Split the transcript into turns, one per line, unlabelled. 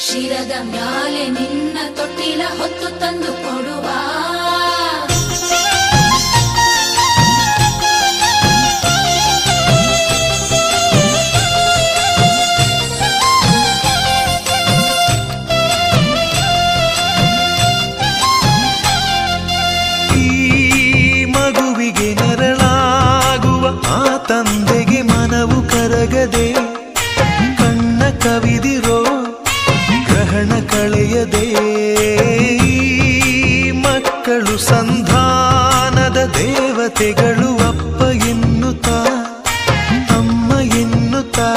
ಶಿರದ ಮ್ಯಾಲೆ ನಿನ್ನ ತೊಟ್ಟಿಲ ಹೊತ್ತು ತಂದು ಕೊಡುವ.
ತಂದೆಗೆ ಮನವು ಕರಗದೆ ಕಣ್ಣ ಕವಿದಿರೋ ಕ್ಷಣ ಕಳೆಯದೆ ಮಕ್ಕಳು ಸಂಧಾನದ ದೇವತೆಗಳು ಅಪ್ಪ ಎನ್ನುತ್ತ ಅಮ್ಮ ಎನ್ನುತ್ತಾ